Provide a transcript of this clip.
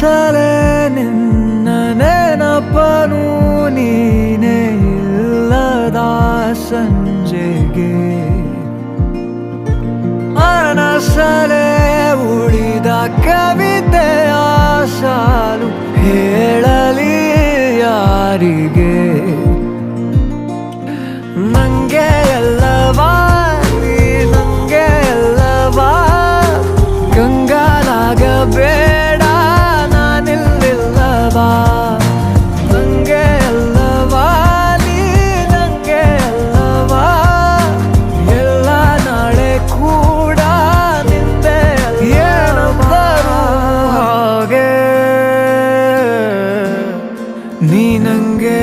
ಸಲೆ ನಿನ್ನ ನೆನಪನು ನೀನೆ ಇಲ್ಲದ ಸಂಜೆಗೆ. ಮನಸಲೆ ಉಳಿದ ಕವಿತೆಯ ಸಾಲು ಹೇಳಲಿ ಯಾರಿಗೆ? ನೀ ನಂಗೆ